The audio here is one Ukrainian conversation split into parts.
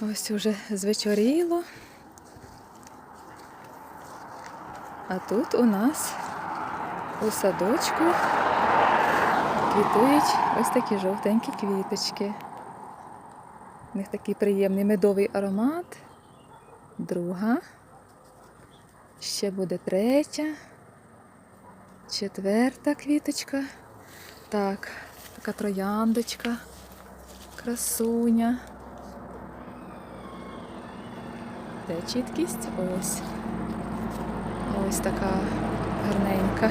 Ось уже звечоріло. А тут у нас у садочку квітують ось такі жовтенькі квіточки. У них такий приємний медовий аромат. Друга. Ще буде третя. Четверта квіточка. Так, така трояндочка. Красуня. Де чіткість? Ось. Ось така гарненька.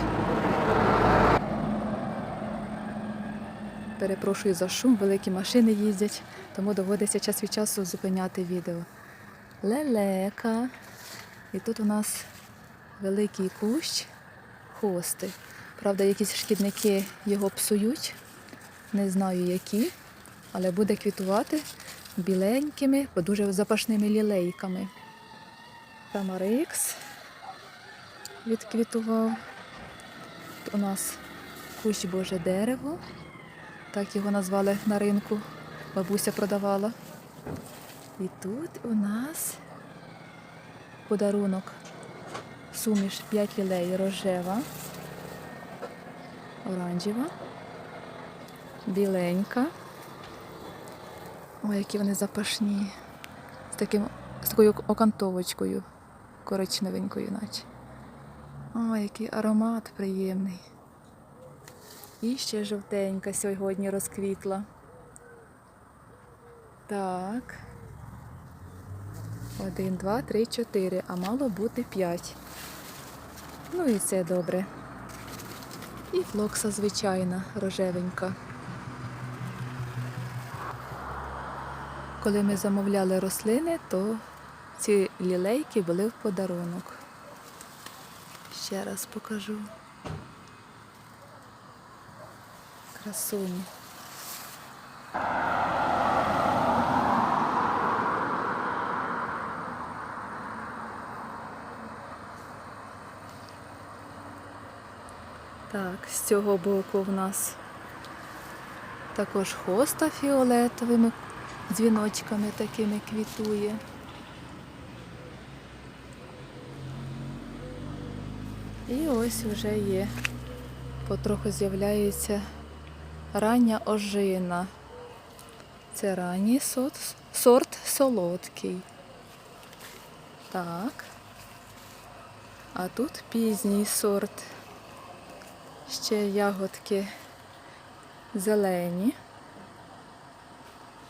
Перепрошую за шум, великі машини їздять, тому доводиться час від часу зупиняти відео. Лелека. І тут у нас великий кущ хости. Правда, якісь шкідники його псують. Не знаю які, але буде квітувати біленькими, дуже запашними лілейками. Тамарикс відквітував. Тут у нас кущ Боже дерево. Так його назвали на ринку. Бабуся продавала. І тут у нас подарунок. Суміш 5 лілей рожева, оранжева, біленька. Ой, які вони запашні. З, таким, з такою окантовочкою коричневенькою, наче. Ой, який аромат приємний. І ще жовтенька сьогодні розквітла. Так. Один, два, три, чотири, а мало бути п'ять. Ну і це добре. І флокса звичайна, рожевенька. Коли ми замовляли рослини, то ці лілейки були в подарунок. Ще раз покажу. Красуні. Так, з цього боку в нас також хоста фіолетовими дзвіночками такими квітує. І ось вже є, потроху з'являється рання ожина. Це ранній сорт, сорт солодкий. Так. А тут пізній сорт. Ще ягодки зелені.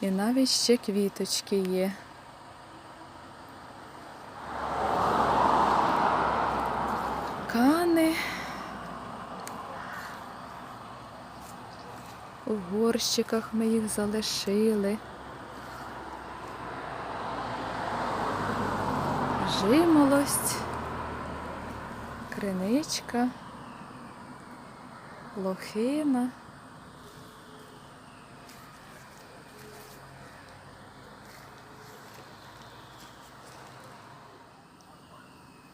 І навіть ще квіточки є. У горщиках ми їх залишили. Жимолость, криничка, лохина.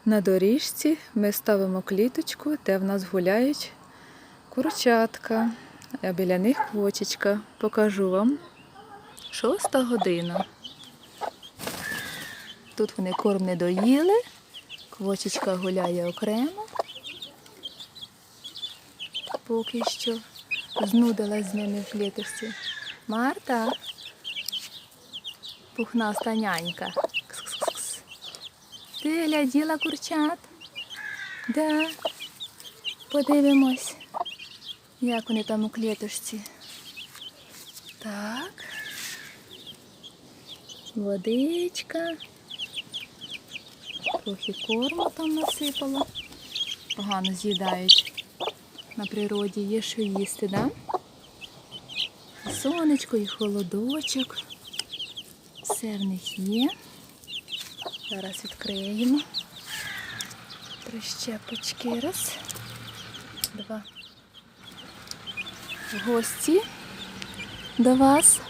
На доріжці ми ставимо кліточку, де в нас гуляють курчатка, а біля них квочечка. Покажу вам. Шоста година. Тут вони корм не доїли, квочечка гуляє окремо. Поки що знудилась з ними в кліточці. Марта, пухнаста нянька. Кс-кс-кс. Ти гляділа курчат? Да. Подивимось, як вони там у клетушці. Так. Водичка. Трохи корму там насипала. Погано з'їдають. На природі є що їсти, да? Сонечко, і холодочок. Все в них є. Зараз відкриємо. Три щепочки. Раз, два. Гості до вас.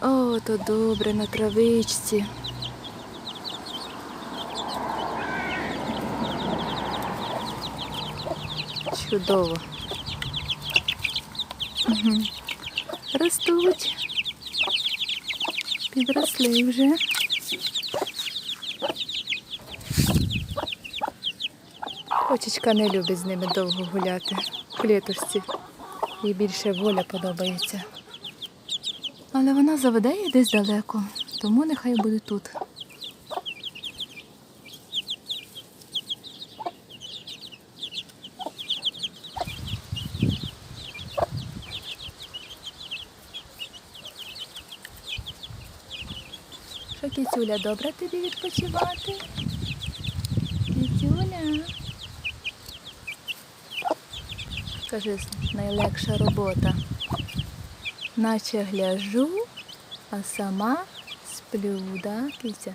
О, то добре на травичці. Чудово. Ростуть. підросли вже. Кочечка не любить з ними довго гуляти в клетушці. Їй більше воля подобається. Але вона заведе їх десь далеко, тому нехай буде тут. Що, кіцюля, добре тобі відпочивати? Кіцюля. Каже, найлегша робота. Наче гляжу, а сама сплю, да, киця?